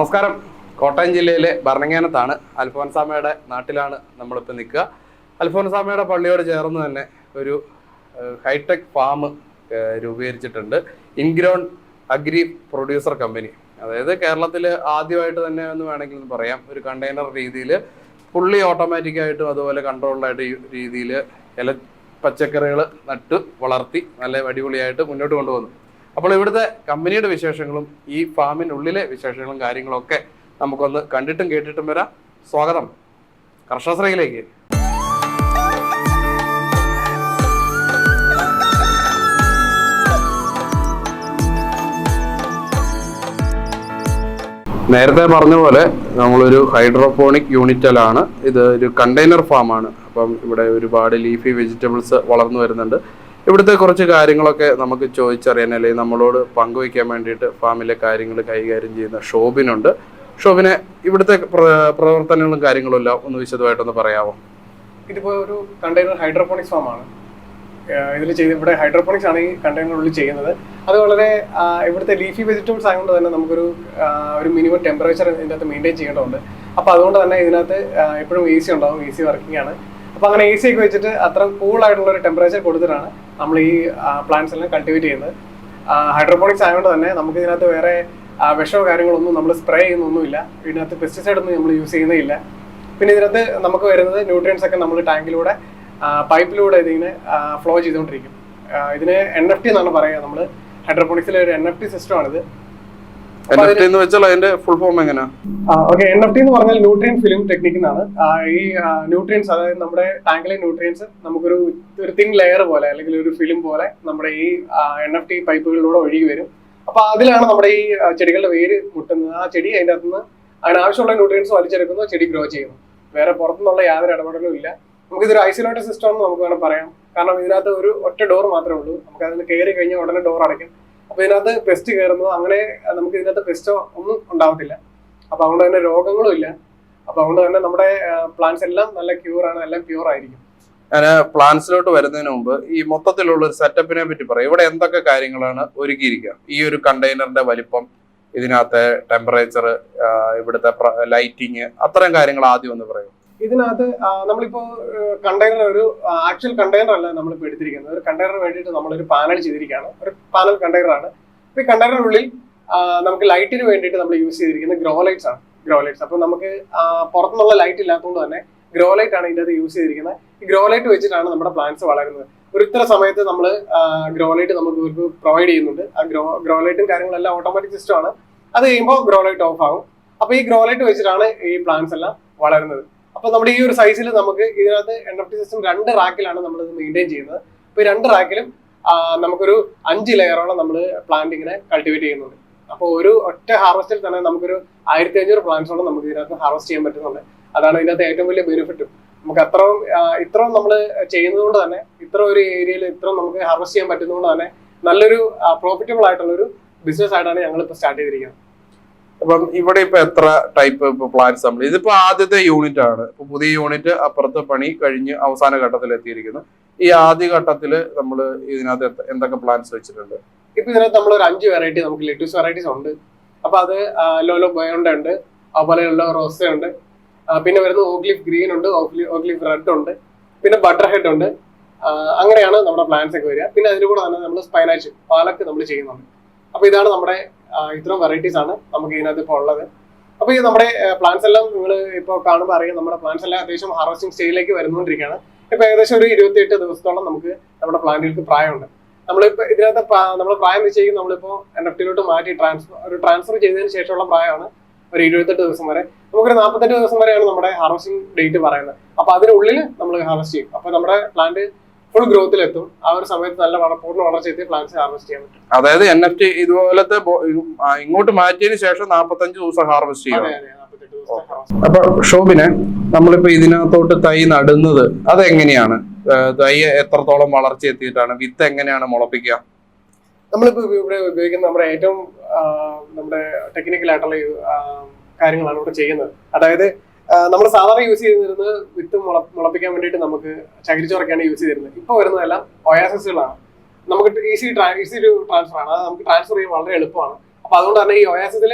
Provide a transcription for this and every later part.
നമസ്കാരം. കോട്ടയം ജില്ലയിലെ ഭരണങ്ങാനത്താണ്. അൽഫോൻസാമയുടെ നാട്ടിലാണ് നമ്മളിപ്പോൾ നിൽക്കുക. അൽഫോൻസാമയുടെ പള്ളിയോട് ചേർന്ന് തന്നെ ഒരു ഹൈടെക് ഫാം രൂപീകരിച്ചിട്ടുണ്ട്. Ingrown agri producer company. അതായത് കേരളത്തിൽ ആദ്യമായിട്ട് തന്നെ എന്ന് വേണമെങ്കിൽ പറയാം. ഒരു കണ്ടെയ്നർ രീതിയിൽ ഫുള്ളി ഓട്ടോമാറ്റിക്കായിട്ടും അതുപോലെ കൺട്രോൾഡായിട്ട് രീതിയിൽ ഇല പച്ചക്കറികൾ നട്ട് വളർത്തി നല്ല അടിപൊളിയായിട്ട് മുന്നോട്ട് കൊണ്ടുപോകുന്നു. അപ്പോൾ ഇവിടുത്തെ കമ്പനിയുടെ വിശേഷങ്ങളും ഈ ഫാമിനുള്ളിലെ വിശേഷങ്ങളും കാര്യങ്ങളൊക്കെ നമുക്കൊന്ന് കണ്ടിട്ടും കേട്ടിട്ടും വരാം. സ്വാഗതം. കർഷകശ്രയിലേക്ക്. നേരത്തെ പറഞ്ഞ പോലെ നമ്മളൊരു ഹൈഡ്രോപോണിക് യൂണിറ്റലാണ്. ഇത് ഒരു കണ്ടെയ്നർ ഫാമാണ്. അപ്പം ഇവിടെ ഒരുപാട് ലീഫി വെജിറ്റബിൾസ് വളർന്നു വരുന്നുണ്ട്. ഇവിടുത്തെ കുറച്ച് കാര്യങ്ങളൊക്കെ നമുക്ക് ചോദിച്ചറിയാൻ അല്ലെങ്കിൽ നമ്മളോട് പങ്കുവയ്ക്കാൻ വേണ്ടിയിട്ട് ഫാമിലെ കാര്യങ്ങൾ കൈകാര്യം ചെയ്യുന്ന ഷോബിനുണ്ട്. ഷോബിനെ ഇവിടുത്തെ പ്രവർത്തനങ്ങളും കാര്യങ്ങളും എല്ലാം ഒന്ന് വിശദമായിട്ടൊന്ന് പറയാമോ ഇതിപ്പോ ഒരു കണ്ടെയ്നർ ഹൈഡ്രോപോണിക്സ് ഫാം ആണ്. ഇതിൽ ചെയ്ത് ഇവിടെ ഹൈഡ്രോപോണിക്സ് ആണ് ഈ കണ്ടെയ്നറിനുള്ളിൽ ചെയ്യുന്നത്. അത് വളരെ ഇവിടുത്തെ ലീഫി വെജിറ്റബിൾസ് ആയതുകൊണ്ട് തന്നെ നമുക്കൊരു ഒരു മിനിമം ടെമ്പറേച്ചർ ഇതിനകത്ത് മെയിന്റെയിൻ ചെയ്യേണ്ടതുണ്ട്. അപ്പോൾ അതുകൊണ്ട് തന്നെ ഇതിനകത്ത് എപ്പോഴും എ സി ഉണ്ടാവും. എ സി വർക്കിംഗ് ആണ്. അപ്പോൾ അങ്ങനെ എ സി ഒക്കെ വെച്ചിട്ട് അത്ര കൂൾ ആയിട്ടുള്ള ഒരു ടെമ്പറേച്ചർ കൊടുത്തിട്ടാണ് നമ്മൾ ഈ പ്ലാന്റ്സ് എല്ലാം കൾട്ടിവേറ്റ് ചെയ്യുന്നത്. ഹൈഡ്രോപോണിക്സ് ആയതുകൊണ്ട് തന്നെ നമുക്ക് ഇതിനകത്ത് വേറെ വിഷമോ കാര്യങ്ങളൊന്നും നമ്മൾ സ്പ്രേ ചെയ്യുന്നൊന്നുമില്ല. ഇതിനകത്ത് പെസ്റ്റിസൈഡ് ഒന്നും നമ്മൾ യൂസ് ചെയ്യുന്നില്ല പിന്നെ ഇതിനകത്ത് നമുക്ക് വരുന്നത് ന്യൂട്രിയൻസ് ഒക്കെ നമ്മൾ ടാങ്കിലൂടെ പൈപ്പിലൂടെ ഇതിങ്ങനെ ഫ്ലോ ചെയ്തുകൊണ്ടിരിക്കും. ഇതിന് എൻ എഫ് ടി എന്നാണ് പറയുക. നമ്മൾ ഹൈഡ്രോപോണിക്സിലെ ഒരു N F T system T എന്ന് വെച്ചാൽ അതിന്റെ ഫുൾ ഫോം എങ്ങനെയാ? ഓക്കെ എൻ എഫ് ടി എന്ന് പറഞ്ഞാൽ ന്യൂട്രിയൻ ഫിലിം ടെക്നിക് എന്നാണ്. ഈ ന്യൂട്രിയൻസ് അതായത് നമ്മുടെ ടാങ്കിലെ ന്യൂട്രിയൻസ് നമുക്കൊരു ഒരു തിൻ ലെയർ പോലെ അല്ലെങ്കിൽ ഒരു ഫിലിം പോലെ നമ്മുടെ ഈ എൻ എഫ് ടി പൈപ്പുകളിലൂടെ ഒഴുകി വരും. അപ്പൊ അതിലാണ് നമ്മുടെ ഈ ചെടികളുടെ വേര് മുട്ടുന്നത്. ആ ചെടി അതിന്റെ അകത്തുനിന്ന് അതിനാവശ്യമുള്ള ന്യൂട്രിയൻസ് വലിച്ചെടുക്കുന്നു ചെടി ഗ്രോ ചെയ്യുന്നു. വേറെ പുറത്തുനിന്നുള്ള യാതൊരു ഇടപെടലും ഇല്ല. നമുക്ക് ഇതൊരു ഐസൊലേറ്റഡ് സിസ്റ്റം എന്ന് നമുക്ക് വേണം പറയാം. കാരണം ഇതിനകത്ത് ഒരു ഒറ്റ ഡോർ മാത്രമേ ഉള്ളൂ. നമുക്ക് അതിന് കയറി കഴിഞ്ഞാൽ ഉടനെ ഡോർ അടയ്ക്കും. അപ്പൊ ഇതിനകത്ത് പെസ്റ്റ് കയറുന്നതോ അങ്ങനെ നമുക്ക് ഇതിനകത്ത് പെസ്റ്റോ ഒന്നും ഉണ്ടാവത്തില്ല. അപ്പൊ അതുകൊണ്ട് തന്നെ രോഗങ്ങളും ഇല്ല. അപ്പൊ അതുകൊണ്ട് തന്നെ നമ്മുടെ പ്ലാന്റ്സ് എല്ലാം നല്ല ക്യൂർ ആണ് എല്ലാം പ്യൂർ ആയിരിക്കും. ഞാൻ പ്ലാൻസിലോട്ട് വരുന്നതിന് മുമ്പ് ഈ മൊത്തത്തിലുള്ള ഒരു സെറ്റപ്പിനെ പറ്റി പറയാം. ഇവിടെ എന്തൊക്കെ കാര്യങ്ങളാണ് ഒരുക്കിയിരിക്കുക? ഈ ഒരു കണ്ടെയ്നറിന്റെ വലിപ്പം ഇതിനകത്തെ ടെമ്പറേച്ചർ ഇവിടുത്തെ ലൈറ്റിങ് അത്തരം കാര്യങ്ങൾ ആദ്യം ഒന്ന് പറയും ഇതിനകത്ത് നമ്മളിപ്പോ കണ്ടെയ്നർ ഒരു ആക്ച്വൽ കണ്ടെയ്നർ അല്ല നമ്മളിപ്പോ എടുത്തിരിക്കുന്നത്. ഒരു കണ്ടെയ്നറിന് വേണ്ടിയിട്ട് നമ്മളൊരു പാനൽ ചെയ്തിരിക്കുകയാണ്. ഒരു പാനൽ കണ്ടെയ്നർ ആണ്. അപ്പൊ ഈ കണ്ടെയ്നറിനുള്ളിൽ നമുക്ക് ലൈറ്റിന് വേണ്ടിയിട്ട് നമ്മൾ യൂസ് ചെയ്തിരിക്കുന്നത് ഗ്രോ ലൈറ്റ്സ് ആണ്. ഗ്രോ ലൈറ്റ്സ് അപ്പൊ നമുക്ക് പുറത്തുനിന്നുള്ള ലൈറ്റ് ഇല്ലാത്തതുകൊണ്ട് തന്നെ ഗ്രോ ലൈറ്റ് ആണ് ഇതിനകത്ത് യൂസ് ചെയ്തിരിക്കുന്നത്. ഈ ഗ്രോ ലൈറ്റ് വെച്ചിട്ടാണ് നമ്മുടെ പ്ലാന്റ്സ് വളരുന്നത്. ഒരു ഇത്ര സമയത്ത് നമ്മൾ ഗ്രോ ലൈറ്റ് നമുക്ക് ഇവർക്ക് പ്രൊവൈഡ് ചെയ്യുന്നുണ്ട്. ആ ഗ്രോ ഗ്രോ ലൈറ്റും കാര്യങ്ങളെല്ലാം ഓട്ടോമാറ്റിക് സിസ്റ്റം ആണ്. അത് കഴിയുമ്പോൾ ഗ്രോ ലൈറ്റ് ഓഫ് ആകും. അപ്പൊ ഈ ഗ്രോ ലൈറ്റ് വെച്ചിട്ടാണ് ഈ പ്ലാന്റ്സ് എല്ലാം വളരുന്നത്. അപ്പൊ നമ്മുടെ ഈ ഒരു സൈസിൽ നമുക്ക് ഇതിനകത്ത് എൻ എഫ് ടി സിസ്റ്റം രണ്ട് റാക്കിലാണ് നമ്മൾ ഇത് മെയിന്റെയിൻ ചെയ്യുന്നത്. അപ്പൊ രണ്ട് റാക്കിലും നമുക്കൊരു അഞ്ച് ലെയറോളം നമ്മൾ പ്ലാന്റ് ഇങ്ങനെ കൾട്ടിവേറ്റ് ചെയ്യുന്നുണ്ട്. അപ്പോൾ ഒരു ഒറ്റ ഹാർവസ്റ്റിൽ തന്നെ നമുക്കൊരു ആയിരത്തി അഞ്ഞൂറ് പ്ലാന്റ്സോളം നമുക്ക് ഇതിനകത്ത് ഹാർവസ്റ്റ് ചെയ്യാൻ പറ്റുന്നുണ്ട്. അതാണ് ഇതിനകത്ത് ഏറ്റവും വലിയ ബെനിഫിറ്റും നമുക്ക് അത്രയും ഇത്രയും നമ്മൾ ചെയ്യുന്നതുകൊണ്ട് തന്നെ ഇത്ര ഒരു ഏരിയയിൽ ഇത്രയും നമുക്ക് ഹാർവസ്റ്റ് ചെയ്യാൻ പറ്റുന്നതുകൊണ്ട് തന്നെ നല്ലൊരു പ്രോഫിറ്റബിൾ ആയിട്ടുള്ള ഒരു ബിസിനസ് ആയിട്ടാണ് ഞങ്ങൾ ഇപ്പൊ സ്റ്റാർട്ട് ചെയ്തിരിക്കുന്നത്. അപ്പം ഇവിടെ ഇപ്പൊ എത്ര ടൈപ്പ് ഇപ്പൊ പ്ലാൻസ് നമ്മൾ ഇതിപ്പോ ആദ്യത്തെ യൂണിറ്റ് ആണ്. ഇപ്പൊ പുതിയ യൂണിറ്റ് അപ്പുറത്തെ പണി കഴിഞ്ഞ് അവസാന ഘട്ടത്തിൽ എത്തിയിരിക്കുന്നു. ഈ ആദ്യ ഘട്ടത്തിൽ നമ്മൾ ഇതിനകത്ത് എന്തൊക്കെ പ്ലാൻസ് വെച്ചിട്ടുണ്ട്? ഇപ്പൊ ഇതിനകത്ത് നമ്മൾ ഒരു അഞ്ച് വെറൈറ്റി നമുക്ക് ലെറ്റൂസ് വെറൈറ്റീസ് ഉണ്ട്. അപ്പൊ അത് ലോലോ ബയോണ്ട ഉണ്ട് അതുപോലെയുള്ള റോസ ഉണ്ട്. പിന്നെ വരുന്നത് ഓഗ്ലിഫ് ഗ്രീൻ ഉണ്ട് ഓഗ്ലിഫ് റെഡ് ഉണ്ട്. പിന്നെ ബട്ടർ ഹെഡ് ഉണ്ട് അങ്ങനെയാണ് നമ്മുടെ പ്ലാൻസ് ഒക്കെ വരിക. പിന്നെ അതിൽ കൂടെ തന്നെ നമ്മൾ സ്പൈനാച്ച് പാലക്ക് നമ്മൾ ചെയ്യുന്നുണ്ട്. അപ്പൊ ഇതാണ് നമ്മുടെ ഇത്രയും വെറൈറ്റീസ് ആണ് നമുക്ക് ഇതിനകത്ത് ഇപ്പോൾ ഉള്ളത്. അപ്പോൾ ഈ നമ്മുടെ പ്ലാന്റ്സ് എല്ലാം നിങ്ങൾ ഇപ്പോൾ കാണുമ്പോൾ അറിയാം നമ്മുടെ പ്ലാന്റ്സ് എല്ലാം അത്യാവശ്യം ഹാർവസ്റ്റിംഗ് സ്റ്റേജിലേക്ക് വരുന്നുകൊണ്ടിരിക്കുകയാണ് ഇപ്പോൾ ഏകദേശം ഒരു ഇരുപത്തിയെട്ട് ദിവസത്തോളം നമുക്ക് നമ്മുടെ പ്ലാന്റുകൾക്ക് പ്രായമുണ്ട്. നമ്മളിപ്പോ ഇതിനകത്ത് നമ്മൾ പ്രായം നിശ്ചയിക്കും നമ്മളിപ്പോ എൻ എഫ് മാറ്റി ട്രാൻസ്ഫർ ഒരു ട്രാൻസ്ഫർ ചെയ്തതിന് ശേഷമുള്ള പ്രായമാണ് ഒരു ഇരുപത്തെട്ട് ദിവസം വരെ. നമുക്കൊരു നാൽപ്പത്തെട്ട് ദിവസം വരെയാണ് നമ്മുടെ ഹാർവസ്റ്റിംഗ് ഡേറ്റ് പറയുന്നത്. അപ്പോൾ അതിനുള്ളിൽ നമ്മൾ ഹാർവസ്റ്റ് ചെയ്യും. അപ്പോൾ നമ്മുടെ പ്ലാന്റ് ഫുൾ ഗ്രോത്തിലെത്തും ആ ഒരു സമയത്ത് നല്ല പൂർണ വളർച്ച എത്തി പ്ലാന്റ്സ് ഹാർവസ്റ്റ് ചെയ്യാൻ പറ്റും. അതായത് എൻ എഫ് ടി ഇതുപോലത്തെ ഇങ്ങോട്ട് മാറ്റിയതിനു ശേഷം നാപ്പത്തഞ്ച് ദിവസം ഹാർവെസ്റ്റ് ചെയ്യാം അപ്പൊ ഷോബിനെ നമ്മളിപ്പോ ഇതിനകത്തോട്ട് തൈ നടുന്നത് അതെങ്ങനെയാണ്? തൈ എത്രത്തോളം വളർച്ച എത്തിയിട്ടാണ്? വിത്ത് എങ്ങനെയാണ് മുളപ്പിക്കുക? നമ്മളിപ്പോ ഇവിടെ ഉപയോഗിക്കുന്ന നമ്മുടെ ഏറ്റവും നമ്മുടെ ടെക്നിക്കൽ ആയിട്ടുള്ള കാര്യങ്ങളാണ് ഇവിടെ ചെയ്യുന്നത്. അതായത് നമ്മൾ സാധാരണ യൂസ് ചെയ്തിരുന്നത് വിത്ത് മുള മുളപ്പിക്കാൻ വേണ്ടിയിട്ട് നമുക്ക് ചകിരിച്ചോറൊക്കെയാണ് യൂസ് ചെയ്തിരുന്നത്. ഇപ്പോൾ വരുന്നതെല്ലാം ഒയാസിസുകളാണ് നമുക്ക് ഈസി ഈസി ഒരു ട്രാൻസ്ഫർ ആണ്. അത് നമുക്ക് ട്രാൻസ്ഫർ ചെയ്യാൻ വളരെ എളുപ്പമാണ്. അപ്പൊ അതുകൊണ്ട് തന്നെ ഈ ഒയാസിസിൽ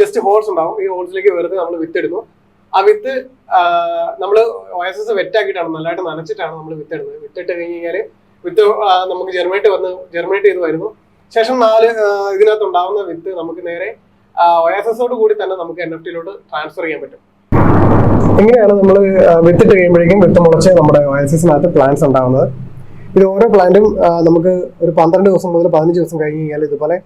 ജസ്റ്റ് ഹോൾസ് ഉണ്ടാവും. ഈ ഹോൾസിലേക്ക് വെറുതെ നമ്മൾ വിത്ത് ഇടുന്നു. ആ വിത്ത് നമ്മൾ ഒയാസസ് വെറ്റാക്കിയിട്ടാണ് നല്ലതായിട്ട് നനച്ചിട്ടാണ് നമ്മൾ വിത്ത് ഇടുന്നത്. വിത്തിട്ട് കഴിഞ്ഞ് കഴിഞ്ഞാൽ വിത്ത് നമുക്ക് ജെർമിനേറ്റ് വന്ന് ജെർമിനേറ്റ് ചെയ്ത് വരുന്നു. ശേഷം നാല് ഇതിനകത്ത് ഉണ്ടാവുന്ന വിത്ത് നമുക്ക് നേരെ ഒയാസസോട് കൂടി തന്നെ നമുക്ക് എൻ എഫ് ടിയിലോട്ട് ട്രാൻസ്ഫർ ചെയ്യാൻ പറ്റും. ഇങ്ങനെയാണ് നമ്മൾ വിത്തിട്ട് കഴിയുമ്പോഴേക്കും വിത്ത് മുളച്ച് നമ്മുടെ ഒയാസിസിനകത്ത് പ്ലാന്റ്സ് ഉണ്ടാകുന്നത് ഇത് ഓരോ പ്ലാന്റും നമുക്ക് ഒരു പന്ത്രണ്ട് ദിവസം മുതൽ പതിനഞ്ച് ദിവസം കഴിഞ്ഞ് കഴിഞ്ഞാൽ ഇതുപോലെ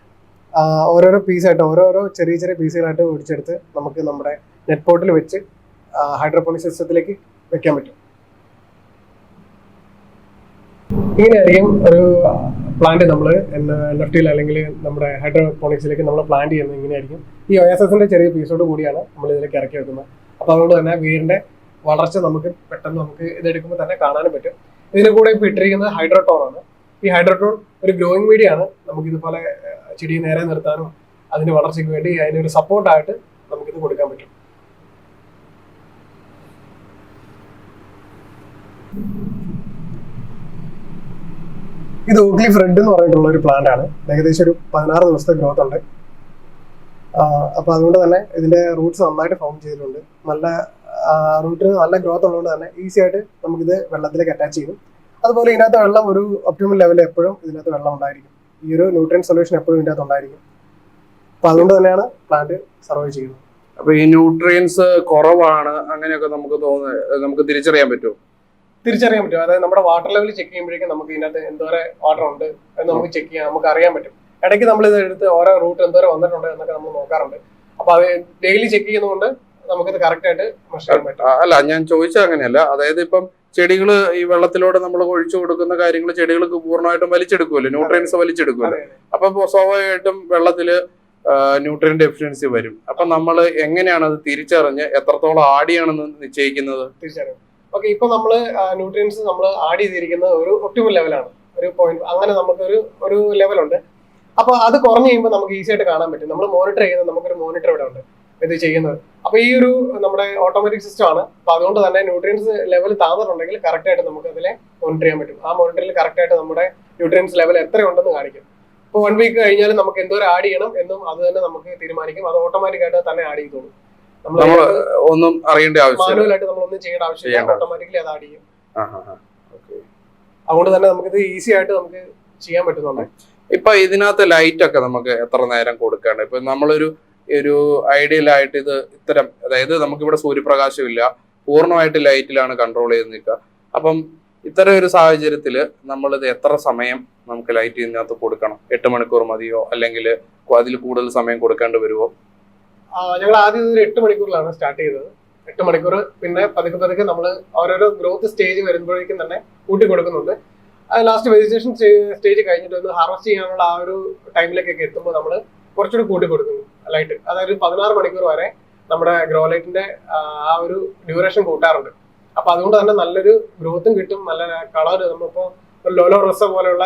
ഓരോരോ പീസായിട്ട് ഓരോരോ ചെറിയ ചെറിയ പീസുകളായിട്ട് ഒടിച്ചെടുത്ത് നമുക്ക് നമ്മുടെ നെറ്റ് പോട്ടിൽ വെച്ച് ഹൈഡ്രോപോണിക് സിസ്റ്റത്തിലേക്ക് വെക്കാൻ പറ്റും. ഇങ്ങനെയായിരിക്കും ഒരു പ്ലാന്റ് നമ്മൾ ടിയിൽ അല്ലെങ്കിൽ നമ്മുടെ ഹൈഡ്രോപോണിക്സിലേക്ക് നമ്മൾ പ്ലാന്റ് ചെയ്യുന്നത്. ഇങ്ങനെയായിരിക്കും. ഈ ഒയാസസിന്റെ ചെറിയ പീസോട് കൂടിയാണ് നമ്മൾ ഇതിലേക്ക് ഇറക്കി വെക്കുന്നത്. അപ്പോൾ അതുകൊണ്ട് തന്നെ വീടിന്റെ വളർച്ച നമുക്ക് പെട്ടെന്ന് നമുക്ക് ഇതെടുക്കുമ്പോൾ തന്നെ കാണാനും പറ്റും. ഇതിന് കൂടെ ഇപ്പോൾ ഇട്ടിരിക്കുന്നത് ഹൈഡ്രോട്ടോൺ ആണ്. ഈ ഹൈഡ്രോട്ടോൺ ഒരു ഗ്രോയിങ് മീഡിയ ആണ്. നമുക്ക് ഇതുപോലെ ചെടി നേരെ നിർത്താനും അതിന്റെ വളർച്ചയ്ക്ക് വേണ്ടി അതിനൊരു സപ്പോർട്ടായിട്ട് നമുക്കിത് കൊടുക്കാൻ പറ്റും. ഇത് ഓഗ്ലി ഫ്രെഡ് എന്ന് പറഞ്ഞിട്ടുള്ള ഒരു പ്ലാന്റ് ആണ്. ഏകദേശം ഒരു പതിനാറ് ദിവസത്തെ ഗ്രോത്ത് ഉണ്ട്. ആഹ് അപ്പൊ അതുകൊണ്ട് തന്നെ ഇതിന്റെ റൂട്ട്സ് നന്നായിട്ട് ഫോം ചെയ്തിട്ടുണ്ട്. നല്ല റൂട്ടിന് നല്ല ഗ്രോത്ത് ഉള്ളതുകൊണ്ട് തന്നെ ഈസി ആയിട്ട് നമുക്കിത് വെള്ളത്തിലേക്ക് അറ്റാച്ച് ചെയ്യും. അതുപോലെ ഇതിനകത്ത് വെള്ളം ഒരു ഒപ്റ്റിമൽ ലെവലിൽ എപ്പോഴും ഇതിനകത്ത് വെള്ളം ഉണ്ടായിരിക്കും. ഈ ഒരു ന്യൂട്രിയൻ സൊല്യൂഷൻ എപ്പോഴും ഇതിനകത്ത് ഉണ്ടായിരിക്കും. അപ്പൊ അതുകൊണ്ട് തന്നെയാണ് പ്ലാന്റ് സർവൈവ് ചെയ്യുന്നത്. അപ്പൊ ഈ ന്യൂട്രിയൻസ് കുറവാണ് അങ്ങനെയൊക്കെ നമുക്ക് തോന്നുന്നത് നമുക്ക് തിരിച്ചറിയാൻ പറ്റുമോ? തിരിച്ചറിയാൻ പറ്റും. അതായത് നമ്മുടെ വാട്ടർ ലെവൽ ചെക്ക് ചെയ്യുമ്പോഴേക്കും നമുക്ക് ഇതിനകത്ത് എന്തോരെ വാട്ടർ ഉണ്ട് എന്ന് നമുക്ക് ചെക്ക് ചെയ്യാം നമുക്ക് അറിയാൻ പറ്റും. ഇടയ്ക്ക് നമ്മൾ ഇത് എടുത്ത് ഓരോ റൂട്ട് എന്തോരം വന്നിട്ടുണ്ട് എന്നൊക്കെ നമ്മൾ നോക്കാറുണ്ട്. അപ്പൊ അത് ഡെയിലി ചെക്ക് ചെയ്യുന്നതുകൊണ്ട് നമുക്കിത് കറക്റ്റ് ആയിട്ട് മനസ്സിലാക്കാൻ പറ്റും. അല്ല ഞാൻ ചോദിച്ചത് അങ്ങനെയല്ല. അതായത് ഇപ്പം ചെടികൾ ഈ വെള്ളത്തിലൂടെ നമ്മൾ ഒഴിച്ചു കൊടുക്കുന്ന കാര്യങ്ങൾ ചെടികൾക്ക് പൂർണമായിട്ടും വലിച്ചെടുക്കുമല്ലോ. ന്യൂട്രിയൻസ് വലിച്ചെടുക്കുമല്ലോ. അപ്പൊ സ്വാഭാവികമായിട്ടും വെള്ളത്തിൽ ന്യൂട്രിയൻ ഡെഫിഷ്യൻസി വരും. അപ്പൊ നമ്മൾ എങ്ങനെയാണ് അത് തിരിച്ചറിഞ്ഞ് എത്രത്തോളം ആടിയാണെന്ന് നിശ്ചയിക്കുന്നത്? തിരിച്ചറിയും ഓക്കെ ഇപ്പൊ നമ്മൾ ന്യൂട്രിയൻസ് നമ്മൾ ആഡ് ചെയ്തിരിക്കുന്നത് ഒരു ഒപ്റ്റിമൽ ലെവലാണ്. ഒരു പോയിന്റ് അങ്ങനെ നമുക്കൊരു ഒരു ലെവലുണ്ട് അപ്പൊ അത് കുറഞ്ഞു കഴിയുമ്പോൾ നമുക്ക് ഈസി ആയിട്ട് കാണാൻ പറ്റും. നമ്മൾ മോണിറ്റർ ചെയ്യുന്നത് നമുക്കൊരു മോണിറ്റർ ഇവിടെ ഉണ്ട് ഇത് ചെയ്യുന്നത്. അപ്പൊ ഈ ഒരു നമ്മുടെ ഓട്ടോമാറ്റിക് സിസ്റ്റം ആണ്. അപ്പൊ അതുകൊണ്ട് തന്നെ ന്യൂട്രിയൻസ് ലെവൽ താന്നിട്ടുണ്ടെങ്കിൽ കറക്റ്റ് ആയിട്ട് നമുക്ക് അതിലെ മോണിറ്റർ ചെയ്യാൻ പറ്റും. ആ മോണിറ്ററിൽ കറക്റ്റ് ആയിട്ട് നമ്മുടെ ന്യൂട്രിയൻസ് ലെവൽ എത്ര ഉണ്ടെന്ന് കാണിക്കും. ഇപ്പോൾ വൺ വീക്ക് കഴിഞ്ഞാൽ നമുക്ക് എന്തോരം ആഡ് ചെയ്യണം എന്നും അത് തന്നെ നമുക്ക് തീരുമാനിക്കും. അത് ഓട്ടോമാറ്റിക് ആയിട്ട് തന്നെ ആഡ് ചെയ്തോളും നമ്മൾ ഒന്നും അറിയേണ്ട ആവശ്യമില്ല. മാനുവലായിട്ട് നമ്മൾ ഒന്നും ചെയ്യേണ്ട ആവശ്യമില്ല. ഓട്ടോമാറ്റിക്കലി അത് ആഡ് ചെയ്യും. അതുകൊണ്ട് തന്നെ നമുക്കിത് ഈസി ആയിട്ട് നമുക്ക് ചെയ്യാൻ പറ്റുന്നുണ്ട്. ഇപ്പൊ ഇതിനകത്ത് ലൈറ്റ് ഒക്കെ നമുക്ക് എത്ര നേരം കൊടുക്കേണ്ട ഇപ്പൊ നമ്മളൊരു ഒരു ഐഡിയൽ ആയിട്ട് ഇത് ഇത്തരം അതായത് നമുക്കിവിടെ സൂര്യപ്രകാശം ഇല്ല പൂർണമായിട്ട് ലൈറ്റിലാണ് കൺട്രോൾ ചെയ്ത് നിൽക്കുക. അപ്പം ഇത്തരം ഒരു സാഹചര്യത്തിൽ നമ്മളിത് എത്ര സമയം നമുക്ക് ലൈറ്റ് ഇതിനകത്ത് കൊടുക്കണം? എട്ട് മണിക്കൂർ മതിയോ? അല്ലെങ്കിൽ അതിൽ കൂടുതൽ സമയം കൊടുക്കേണ്ടി വരുമോ? ഞങ്ങൾ ആദ്യം ഇതൊരു എട്ട് മണിക്കൂറിലാണ് സ്റ്റാർട്ട് ചെയ്തത്. എട്ട് മണിക്കൂർ പിന്നെ പതുക്കെ പതുക്കെ നമ്മൾ ഓരോരോ ഗ്രോത്ത് സ്റ്റേജ് വരുമ്പോഴേക്കും തന്നെ കൂട്ടി കൊടുക്കുന്നുണ്ട്. ലാസ്റ്റ് വെജിറ്റേഷൻ സ്റ്റേജ് കഴിഞ്ഞിട്ട് ഒന്ന് ഹാർവസ്റ്റ് ചെയ്യാനുള്ള ആ ഒരു ടൈമിലേക്കൊക്കെ എത്തുമ്പോൾ നമ്മൾ കുറച്ചുകൂടി കൂട്ടി കൊടുക്കുന്നു ലൈറ്റ് അതായത് പതിനാറ് മണിക്കൂർ വരെ നമ്മുടെ ഗ്രോ ലൈറ്റിന്റെ ആ ഒരു ഡ്യൂറേഷൻ കൂട്ടാറുണ്ട്. അപ്പൊ അതുകൊണ്ട് തന്നെ നല്ലൊരു ഗ്രോത്തും കിട്ടും നല്ല കളർ നമ്മളിപ്പോ ലോലോ റോസ പോലെയുള്ള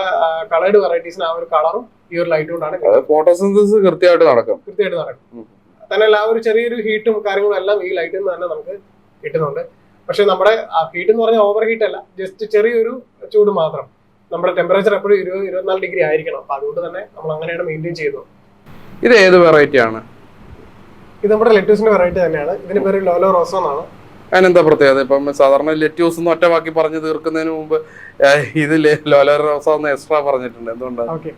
കളേർഡ് വെറൈറ്റീസിന് ആ ഒരു കളറും ഈ ഒരു ലൈറ്റ് കൊണ്ടാണ്. ഫോട്ടോസിന്തസിസ് കൃത്യമായിട്ട് നടക്കും. കൃത്യമായിട്ട് നടക്കും. തന്നെ ആ ഒരു ചെറിയൊരു ഹീറ്റും കാര്യങ്ങളും എല്ലാം ഈ ലൈറ്റിൽ നിന്ന് തന്നെ നമുക്ക് കിട്ടുന്നുണ്ട്. പക്ഷെ നമ്മുടെ ഹീറ്റ് എന്ന് പറഞ്ഞാൽ ഓവർ ഹീറ്റ് അല്ല. ജസ്റ്റ് ചെറിയൊരു ചൂട് മാത്രം. നമ്മുടെ ടെമ്പറേച്ചർ എപ്പോഴും ഇരുപത് ഇരുപത്തിനാല് ഡിഗ്രി ആയിരിക്കണം. അപ്പൊ അതുകൊണ്ട് തന്നെ നമ്മൾ അങ്ങനെയാണ് മെയിന്റെയിൻ ചെയ്യുന്നത് ഇത് ഏത് വെറൈറ്റി ആണ്? ഇത് നമ്മുടെ ലെറ്റൂസിന്റെ വെറൈറ്റി തന്നെയാണ്. ഇതിന് പേര് ലോലോ റോസോ എന്നാണ്. അതിനെന്താ പ്രത്യേകത? ഇപ്പം സാധാരണ ലെറ്റ്യൂസ് എന്ന് ഒറ്റ വാക്കി പറഞ്ഞ് തീർക്കുന്നതിന് മുമ്പ് ഇത് ലോലോ റോസോ എന്ന് എക്സ്ട്രാ പറഞ്ഞിട്ടുണ്ട്. എന്തുകൊണ്ടാണ്? ഓക്കെ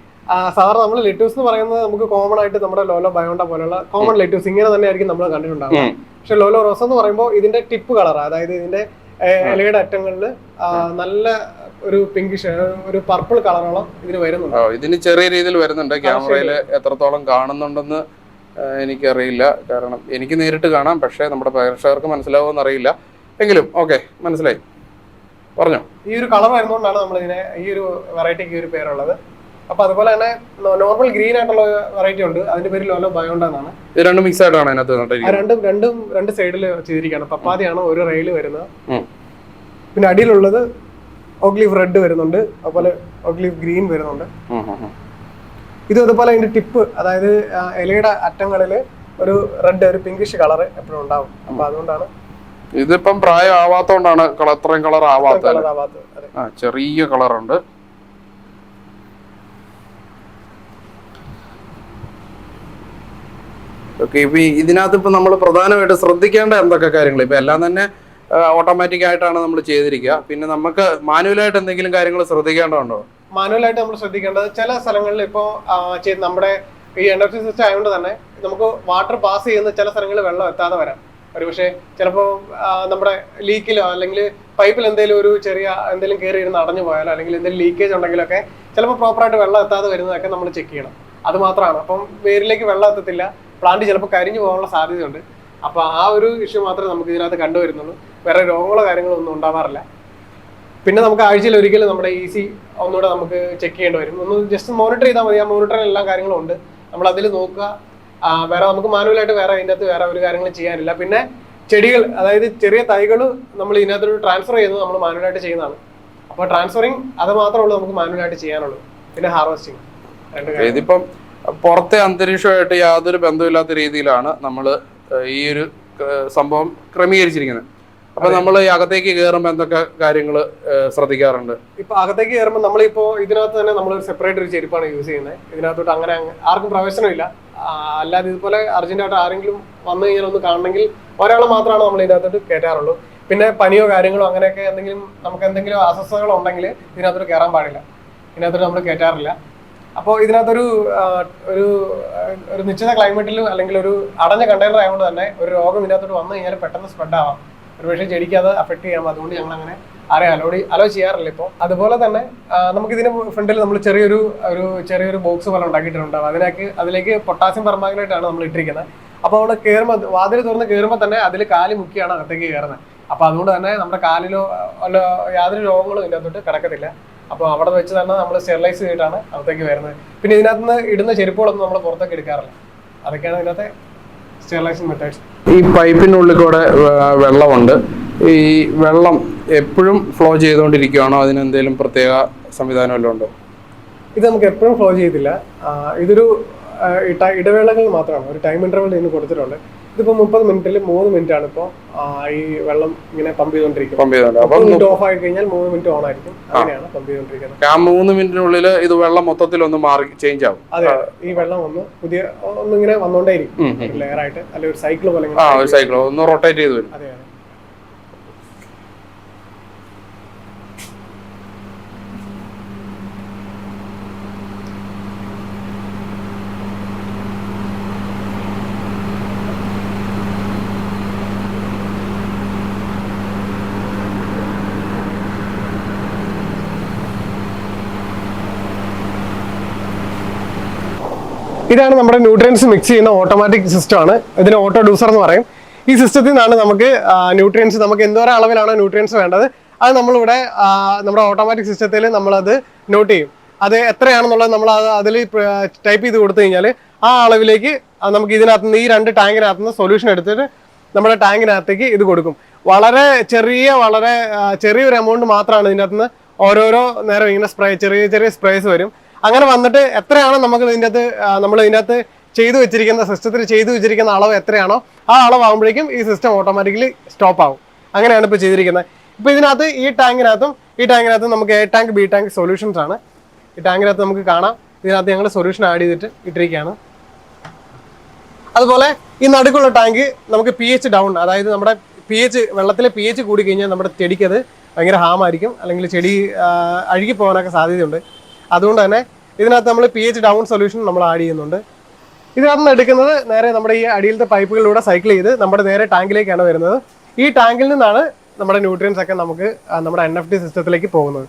സാധാരണ നമ്മൾ ലെറ്റ്യൂസ് എന്ന് പറയുന്നത് നമുക്ക് കോമൺ ആയിട്ട് നമ്മുടെ ലോലോ ബയോണ്ട പോലുള്ള കോമൺ ലെറ്റ്യൂസ് ഇങ്ങനെ തന്നെ ആയിരിക്കും നമ്മൾ കണ്ടിട്ടുണ്ടാവുക. പക്ഷെ ലോലോ റോസോ എന്ന് പറയുമ്പോൾ ഇതിന്റെ ടിപ്പ് കളർ അതായത് ഇതിന്റെ ഇലയുടെ അറ്റങ്ങളിൽ നല്ല ഒരു പിങ്കിഷ് ഒരു പർപ്പിൾ കളറോളം ഇതിന് വരുന്നുണ്ട്. ഇതിന് ചെറിയ രീതിയിൽ വരുന്നുണ്ട്. ക്യാമറയിൽ എത്രത്തോളം കാണുന്നുണ്ടെന്ന് എനിക്കറിയില്ല. കാരണം എനിക്ക് നേരിട്ട് കാണാം പക്ഷേ നമ്മുടെ പ്രേക്ഷകർക്ക് മനസ്സിലാവുമെന്ന് അറിയില്ല എങ്കിലും ഓക്കെ മനസ്സിലായി. പറഞ്ഞോ. ഈ ഒരു കളർ വരുന്നതുകൊണ്ടാണ് നമ്മൾ ഇതിനെ ഈ ഒരു വെറൈറ്റിക്ക് ഈ ഒരു പേരുള്ളത്. അപ്പൊ അതുപോലെ തന്നെ നോർമൽ ഗ്രീൻ ആയിട്ടുള്ള വെറൈറ്റി ഉണ്ട്. അതിന്റെ പേര് ലോലോ ബയോണ്ട എന്നാണ്. ഇത് രണ്ടും മിക്സ് ആയിട്ടാണ് അതിനകത്ത് രണ്ടും രണ്ടും രണ്ട് സൈഡിൽ ചെയ്തിരിക്കുകയാണ്. പപ്പാതിയാണ് ഒരു റെയിൽ വരുന്നത്. പിന്നെ അടിയിലുള്ളത് ഓഗ്ലീഫ് റെഡ് വരുന്നുണ്ട്. അതുപോലെ ഓഗ്ലീഫ് ഗ്രീൻ വരുന്നുണ്ട്. ഇതും അതുപോലെ അതിന്റെ ടിപ്പ് അതായത് ഇലയുടെ അറ്റങ്ങളിൽ ഒരു റെഡ് ഒരു പിങ്കിഷ് കളർ എപ്പോഴും ഉണ്ടാവും. അപ്പൊ അതുകൊണ്ടാണ് ഇതിപ്പം പ്രായം ആവാത്തോണ്ടാണ് കളർ അത്രയും കളർ ആവാത്തത് കളർ ആവാത്തത്. ആ ചെറിയ കളറുണ്ട് ഓക്കെ ഇപ്പൊ ഇതിനകത്ത് ഇപ്പൊ നമ്മൾ പ്രധാനമായിട്ട് ശ്രദ്ധിക്കേണ്ട എന്തൊക്കെ കാര്യങ്ങൾ ഇപ്പൊ എല്ലാം തന്നെ ഓട്ടോമാറ്റിക് ആയിട്ടാണ് നമ്മൾ ചെയ്തിരിക്കുക. പിന്നെ നമുക്ക് മാനുവലായിട്ട് എന്തെങ്കിലും കാര്യങ്ങൾ ശ്രദ്ധിക്കേണ്ടതുണ്ടോ? മാനുവലായിട്ട് നമ്മൾ ശ്രദ്ധിക്കേണ്ടത് ചില സ്ഥലങ്ങളിൽ ഇപ്പോൾ നമ്മുടെ ഈ എനർജി സിസ്റ്റം ആയതുകൊണ്ട് തന്നെ നമുക്ക് വാട്ടർ പാസ് ചെയ്യുന്ന ചില സ്ഥലങ്ങളിൽ വെള്ളം എത്താതെ വരാം. ഒരുപക്ഷെ ചിലപ്പോൾ നമ്മുടെ ലീക്കിലോ അല്ലെങ്കിൽ പൈപ്പിൽ എന്തെങ്കിലും ഒരു ചെറിയ എന്തെങ്കിലും കയറി ഇരുന്ന് അടഞ്ഞു പോയാലോ അല്ലെങ്കിൽ എന്തെങ്കിലും ലീക്കേജ് ഉണ്ടെങ്കിലൊക്കെ ചിലപ്പോൾ പ്രോപ്പറായിട്ട് വെള്ളം എത്താതെ വരുന്നതൊക്കെ നമ്മൾ ചെക്ക് ചെയ്യണം. അത് മാത്രമാണ്. അപ്പം വേരിലേക്ക് വെള്ളം എത്തത്തില്ല. പ്ലാന്റ് ചിലപ്പോൾ കരിഞ്ഞു പോകാനുള്ള സാധ്യതയുണ്ട്. അപ്പോൾ ആ ഒരു ഇഷ്യൂ മാത്രമേ നമുക്ക് ഇതിനകത്ത് കണ്ടുവരുന്നുള്ളൂ. വേറെ രോഗങ്ങളോ കാര്യങ്ങളോ ഒന്നും ഉണ്ടാവാറില്ല. പിന്നെ നമുക്ക് ആഴ്ചയിൽ ഒരിക്കലും നമ്മുടെ ഇ സി ഒന്നുകൂടെ നമുക്ക് ചെക്ക് ചെയ്യേണ്ടി വരും. ഒന്ന് ജസ്റ്റ് മോണിറ്റർ ചെയ്താൽ മതി. ആ മോണിറ്ററിൽ എല്ലാ കാര്യങ്ങളും ഉണ്ട്. നമ്മൾ അതിൽ നോക്കുക. വേറെ നമുക്ക് മാനുവലായിട്ട് വേറെ അതിന്റെ അകത്ത് വേറെ ഒരു കാര്യങ്ങളും ചെയ്യാനില്ല. പിന്നെ ചെടികൾ അതായത് ചെറിയ തൈകൾ നമ്മൾ ഇതിനകത്ത് ട്രാൻസ്ഫർ ചെയ്യുന്നത് നമ്മൾ മാനുവലായിട്ട് ചെയ്യുന്നതാണ്. അപ്പോൾ ട്രാൻസ്ഫറിങ് അത് മാത്രമേ ഉള്ളൂ നമുക്ക് മാനുവലായിട്ട് ചെയ്യാനുള്ളൂ. പിന്നെ ഹാർവെസ്റ്റിങ് ഇതിപ്പം പുറത്തെ അന്തരീക്ഷമായിട്ട് യാതൊരു ബന്ധമില്ലാത്ത രീതിയിലാണ് നമ്മൾ ഈ ഒരു സംഭവം ക്രമീകരിച്ചിരിക്കുന്നത്. അപ്പൊ നമ്മൾ ഈ അകത്തേക്ക് കയറുമ്പോൾ എന്തൊക്കെ കാര്യങ്ങൾ ശ്രദ്ധിക്കാറുണ്ട്? ഇപ്പൊ അകത്തേക്ക് കയറുമ്പോൾ നമ്മളിപ്പോ ഇതിനകത്ത് തന്നെ നമ്മൾ സെപ്പറേറ്റ് ഒരു ചെരുപ്പാണ് യൂസ് ചെയ്യുന്നത് ഇതിനകത്തോട്ട് അങ്ങനെ ആർക്കും പ്രവേശനമില്ല അല്ലാതെ ഇതുപോലെ അർജന്റായിട്ട് ആരെങ്കിലും വന്നു കഴിഞ്ഞാൽ ഒന്ന് കാണണമെങ്കിൽ ഒരാൾ മാത്രമാണ് നമ്മൾ ഇതിനകത്തോട്ട് കയറ്റാറുള്ളൂ. പിന്നെ പനിയോ കാര്യങ്ങളോ അങ്ങനെയൊക്കെ എന്തെങ്കിലും നമുക്ക് എന്തെങ്കിലും അസ്വസ്ഥതകളോ ഉണ്ടെങ്കിൽ ഇതിനകത്തോട്ട് കയറാൻ പാടില്ല. ഇതിനകത്തോട്ട് നമ്മൾ കയറ്റാറില്ല. അപ്പോൾ ഇതിനകത്തൊരു ഒരു ഒരു നിശ്ചിത ക്ലൈമറ്റിൽ അല്ലെങ്കിൽ ഒരു അടഞ്ഞ കണ്ടെയ്നർ ആയതുകൊണ്ട് തന്നെ ഒരു രോഗം ഇതിനകത്തോട്ട് വന്നു കഴിഞ്ഞാൽ പെട്ടെന്ന് സ്പ്രെഡ് ആവാം. ഒരുപക്ഷെ ചെടിക്ക് അത് അഫക്ട് ചെയ്യാം. അതുകൊണ്ട് ഞങ്ങൾ അങ്ങനെ ആരെയും അലോഡ് അലോ ചെയ്യാറില്ല ഇപ്പോൾ അതുപോലെ തന്നെ നമുക്ക് ഇതിന് ഫ്രണ്ടിൽ നമ്മൾ ചെറിയൊരു ഒരു ചെറിയൊരു ബോക്സ് പോലെ ഉണ്ടാക്കിയിട്ടുണ്ടാവും. അതിലേക്ക് അതിലേക്ക് പൊട്ടാസ്യം പെർമാഗ്നേറ്റ് ആണ് നമ്മൾ ഇട്ടിരിക്കുന്നത്. അപ്പോൾ അവിടെ കയറുമ്പോൾ വാതിൽ തുറന്ന് കയറുമ്പോൾ തന്നെ അതിൽ കാലി മുക്കിയാണ് അകത്തേക്ക് കയറുന്നത് അപ്പോൾ അതുകൊണ്ട് തന്നെ നമ്മുടെ കാലിലോ അല്ല യാതൊരു രോഗങ്ങളും ഇതിനകത്തോട്ട് കിടക്കത്തില്ല. അപ്പോൾ അവിടെ വെച്ച് തന്നെ നമ്മൾ സ്റ്റെറിലൈസ് ചെയ്തിട്ടാണ് അകത്തേക്ക് വരുന്നത്. പിന്നെ ഇതിനകത്ത് നിന്ന് ഇടുന്ന ചെരുപ്പുകളൊന്നും നമ്മൾ പുറത്തേക്ക് എടുക്കാറില്ല. അതൊക്കെയാണ് ഇതിനകത്തെ സ്റ്റെറിലൈസിങ് മെത്തേഡ്സ് ഈ പൈപ്പിനുള്ളിൽ കൂടെ വെള്ളമുണ്ട്. ഈ വെള്ളം എപ്പോഴും ഫ്ലോ ചെയ്തുകൊണ്ടിരിക്കുകയാണോ അതിന് എന്തെങ്കിലും പ്രത്യേക സംവിധാനം വല്ലതും ഉണ്ടോ? ഇത് നമുക്ക് എപ്പോഴും ഫ്ലോ ചെയ്തില്ല ഇതൊരു ഇടവേളകൾ മാത്രമാണ്. ഒരു ടൈം ഇന്റർവൽ ഇതിന് കൊടുത്തിട്ടുണ്ട്. ഇതിപ്പോൾ മുപ്പത് മിനിറ്റിൽ മൂന്ന് മിനിറ്റ് ആണ് ഇപ്പോ ഈ വെള്ളം ഇങ്ങനെ പമ്പ് ചെയ്തോണ്ടിരിക്കും പമ്പ് ചെയ്തുകൊണ്ട് അപ്പം മിനിറ്റ് ഓഫ് ആയി കഴിഞ്ഞാൽ മൂന്ന് മിനിറ്റ് ഓൺ ആയിരിക്കും. അങ്ങനെയാണ് പമ്പ് ചെയ്തോണ്ടിരിക്കുന്നത്. ആ മൂന്ന് മിനിറ്റിനുള്ളിൽ ഇത് വെള്ളം മൊത്തത്തിൽ ഒന്ന് മാറി ചേഞ്ച് ആവും. അതെ ഈ വെള്ളം ഒന്ന് പുതിയ ഒന്നിങ്ങനെ ഉം. ലെയർ ആയിട്ട്. അല്ലെങ്കിൽ ഒരു സൈക്കിൾ പോലെ ആ ഒരു സൈക്കിൾ ഒന്ന് റൊട്ടേറ്റ് ചെയ്ത് വരും. അതെ അതെ. ഇതാണ് നമ്മുടെ ന്യൂട്രിയൻസ് മിക്സ് ചെയ്യുന്ന ഓട്ടോമാറ്റിക് സിസ്റ്റം ആണ്. ഇതിന് ഓട്ടോ ഡ്യൂസർ എന്ന് പറയും. ഈ സിസ്റ്റത്തിൽ നിന്നാണ് നമുക്ക് ന്യൂട്രിയൻസ് നമുക്ക് എന്തോരം അളവിലാണ് ന്യൂട്രിയൻസ് വേണ്ടത്? അത് നമ്മളിവിടെ നമ്മുടെ ഓട്ടോമാറ്റിക് സിസ്റ്റത്തിൽ നമ്മളത് നോട്ട് ചെയ്യും. അത് എത്രയാണെന്നുള്ളത് നമ്മൾ അത് അതിൽ ടൈപ്പ് ചെയ്ത് കൊടുത്തു കഴിഞ്ഞാൽ ആ അളവിലേക്ക് നമുക്ക് ഇതിനകത്ത് നിന്ന് ഈ രണ്ട് ടാങ്കിനകത്ത് നിന്ന് സൊല്യൂഷൻ എടുത്തിട്ട് നമ്മുടെ ടാങ്കിനകത്തേക്ക് ഇത് കൊടുക്കും. വളരെ ചെറിയ വളരെ ചെറിയൊരു എമൗണ്ട് മാത്രമാണ് ഇതിനകത്ത് നിന്ന് ഓരോരോ നേരം ഇങ്ങനെ സ്പ്രേ ചെറിയ ചെറിയ സ്പ്രേസ് വരും. അങ്ങനെ വന്നിട്ട് എത്രയാണോ നമുക്ക് ഇതിന്റെ അകത്ത് നമ്മൾ ഇതിനകത്ത് ചെയ്തു വെച്ചിരിക്കുന്ന സിസ്റ്റത്തിൽ ചെയ്തു വെച്ചിരിക്കുന്ന അളവ് എത്രയാണോ ആ അളവാകുമ്പോഴേക്കും ഈ സിസ്റ്റം ഓട്ടോമാറ്റിക്കലി സ്റ്റോപ്പ് ആവും. അങ്ങനെയാണ് ഇപ്പോൾ ചെയ്തിരിക്കുന്നത്. ഇപ്പോൾ ഇതിനകത്ത് ഈ ടാങ്കിനകത്തും ഈ ടാങ്കിനകത്തും നമുക്ക് A tank B tank solutions ആണ്. ഈ ടാങ്കിനകത്ത് നമുക്ക് കാണാം. ഇതിനകത്ത് ഞങ്ങൾ സൊല്യൂഷൻ ആഡ് ചെയ്തിട്ട് ഇട്ടിരിക്കുകയാണ്. അതുപോലെ ഈ നടുക്കുള്ള ടാങ്ക് നമുക്ക് പി എച്ച് ഡൗൺ അതായത് നമ്മുടെ പി എച്ച് വെള്ളത്തിലെ പി എച്ച് കൂടി കഴിഞ്ഞാൽ നമ്മുടെ ചെടിക്കത് ഭയങ്കര ഹാമായിരിക്കും അല്ലെങ്കിൽ ചെടി അഴുകി പോകാനൊക്കെ സാധ്യതയുണ്ട്. അതുകൊണ്ട് തന്നെ ഇതിനകത്ത് നമ്മൾ പി എച്ച് ഡൗൺ സൊല്യൂഷൻ നമ്മൾ ആഡ് ചെയ്യുന്നുണ്ട്. ഇതിനകത്ത് നിന്ന് എടുക്കുന്നത് നേരെ നമ്മുടെ ഈ അടിയിലത്തെ പൈപ്പുകളിലൂടെ സൈക്കിൾ ചെയ്ത് നമ്മുടെ നേരെ ടാങ്കിലേക്കാണ് വരുന്നത്. ഈ ടാങ്കിൽ നിന്നാണ് നമ്മുടെ ന്യൂട്രിയൻസ് ഒക്കെ നമുക്ക് നമ്മുടെ എൻ എഫ് ടി സിസ്റ്റത്തിലേക്ക് പോകുന്നത്.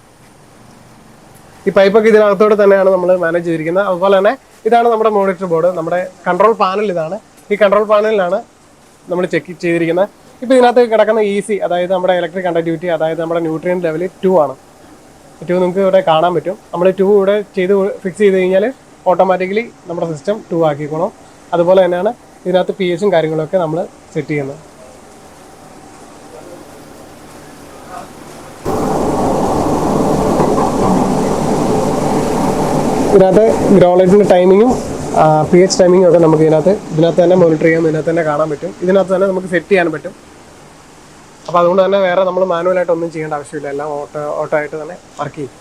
ഈ പൈപ്പൊക്കെ ഇതിനകത്തോടെ തന്നെയാണ് നമ്മൾ മാനേജ് ചെയ്തിരിക്കുന്നത്. അതുപോലെ തന്നെ ഇതാണ് നമ്മുടെ മോണിറ്റർ ബോർഡ് നമ്മുടെ കൺട്രോൾ പാനൽ ഇതാണ്. ഈ കൺട്രോൾ പാനലിലാണ് നമ്മൾ ചെക്ക് ചെയ്തിരിക്കുന്നത്. ഇപ്പോൾ ഇതിനകത്ത് കിടക്കുന്ന ഈസി അതായത് നമ്മുടെ ഇലക്ട്രിക് കണ്ടക്ടിവിറ്റി അതായത് നമ്മുടെ ന്യൂട്രിയൻ ലെവൽ ടു ആണ്. ടു നിങ്ങൾക്ക് ഇവിടെ കാണാൻ പറ്റും. നമ്മൾ ടു ഇവിടെ ചെയ്ത് ഫിക്സ് ചെയ്ത് കഴിഞ്ഞാൽ ഓട്ടോമാറ്റിക്കലി നമ്മുടെ സിസ്റ്റം ടു ആക്കിക്കോളും. അതുപോലെ തന്നെയാണ് ഇതിനകത്ത് പി എച്ചും കാര്യങ്ങളൊക്കെ നമ്മൾ സെറ്റ് ചെയ്യുന്നത്. ഇതിനകത്ത് ഗ്രോളൈറ്റിന്റെ ടൈമിങ്ങും പി എച്ച് ടൈമിങ്ങും ഒക്കെ നമുക്ക് ഇതിനകത്ത് ഇതിനകത്ത് തന്നെ മോണിറ്റർ ചെയ്യാം. ഇതിനകത്ത് തന്നെ കാണാൻ പറ്റും. ഇതിനകത്ത് തന്നെ നമുക്ക് സെറ്റ് ചെയ്യാൻ പറ്റും. അപ്പോൾ അതുകൊണ്ട് തന്നെ വേറെ നമ്മൾ മാനുവലായിട്ട് ഒന്നും ചെയ്യേണ്ട ആവശ്യമില്ല. എല്ലാം ഓട്ടോ ഓട്ടോ ആയിട്ട് തന്നെ വർക്ക് ചെയ്യും.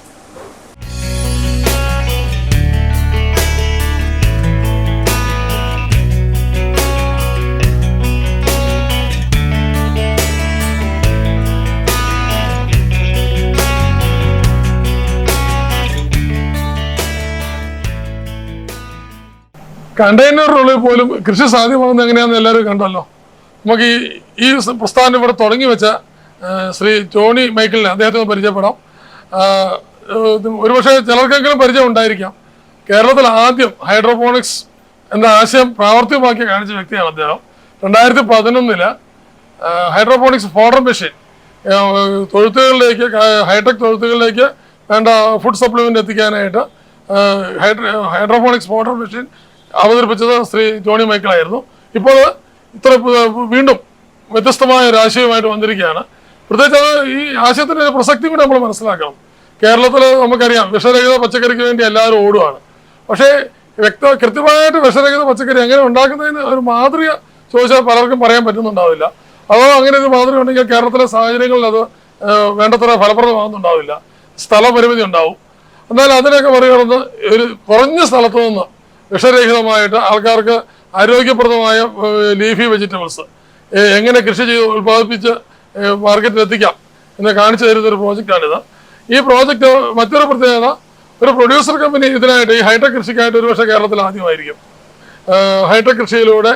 കണ്ടെയ്നറിനുള്ളിൽ പോലും കൃഷി സാധ്യമാകുന്ന എങ്ങനെയാണെന്ന് എല്ലാവരും കണ്ടല്ലോ. നമുക്ക് ഈ ഈ പ്രസ്ഥാനം ഇവിടെ തുടങ്ങി വെച്ച ശ്രീ ജോണി മൈക്കിളിനെ അദ്ദേഹത്തെ പരിചയപ്പെടാം. ഒരുപക്ഷെ ചിലർക്കെങ്കിലും പരിചയം ഉണ്ടായിരിക്കാം. കേരളത്തിൽ ആദ്യം ഹൈഡ്രോപോണിക്സ് എന്ന ആശയം പ്രാവർത്തികമാക്കി കാണിച്ച വ്യക്തിയാണ് അദ്ദേഹം. രണ്ടായിരത്തി പതിനൊന്നിൽ ഹൈഡ്രോപോണിക്സ് ഫോഡർ മെഷീൻ തൊഴുത്തുകളിലേക്ക് ഹൈടെക് തൊഴുത്തുകളിലേക്ക് വേണ്ട ഫുഡ് സപ്ലിമെന്റ് എത്തിക്കാനായിട്ട് ഹൈഡ്രോപോണിക്സ് ഫോഡർ മെഷീൻ അവതരിപ്പിച്ചത് ശ്രീ ജോണി മൈക്കിളായിരുന്നു. ഇപ്പോൾ ഇത്ര വീണ്ടും വ്യത്യസ്തമായ ഒരു ആശയവുമായിട്ട് വന്നിരിക്കുകയാണ്. പ്രത്യേകിച്ച് അത് ഈ ആശയത്തിന്റെ പ്രസക്തി കൂടി നമ്മൾ മനസ്സിലാക്കണം. കേരളത്തിൽ നമുക്കറിയാം വിഷരഹിത പച്ചക്കറിക്ക് വേണ്ടി എല്ലാവരും ഓടുകയാണ് പക്ഷേ വ്യക്ത കൃത്യമായിട്ട് വിഷരഹിത പച്ചക്കറി എങ്ങനെ ഉണ്ടാക്കുന്നതിന് ഒരു മാതൃക ചോദിച്ചാൽ പലർക്കും പറയാൻ പറ്റുന്നുണ്ടാവില്ല. അതോ അങ്ങനെ ഒരു മാതൃക ഉണ്ടെങ്കിൽ കേരളത്തിലെ സാഹചര്യങ്ങളിൽ അത് വേണ്ടത്ര ഫലപ്രദമാകുന്നുണ്ടാവില്ല. സ്ഥലപരിമിതി ഉണ്ടാവും. എന്നാൽ അതിനൊക്കെ മറികടന്ന് ഒരു കുറഞ്ഞ സ്ഥലത്തു നിന്ന് വിഷരഹിതമായിട്ട് ആൾക്കാർക്ക് ആരോഗ്യപ്രദമായ ലീഫി വെജിറ്റബിൾസ് എങ്ങനെ കൃഷി ചെയ്ത് ഉൽപ്പാദിപ്പിച്ച് മാർക്കറ്റിൽ എത്തിക്കാം എന്ന് കാണിച്ചു തരുന്ന ഒരു പ്രോജക്റ്റാണിത്. ഈ പ്രോജക്റ്റ് മറ്റൊരു പ്രത്യേകത ഒരു പ്രൊഡ്യൂസർ കമ്പനി ഇതിനായിട്ട് ഈ ഹൈടെക് കൃഷിക്കായിട്ട് ഒരുപക്ഷെ കേരളത്തിൽ ആദ്യമായിരിക്കും. ഹൈടെക് കൃഷിയിലൂടെ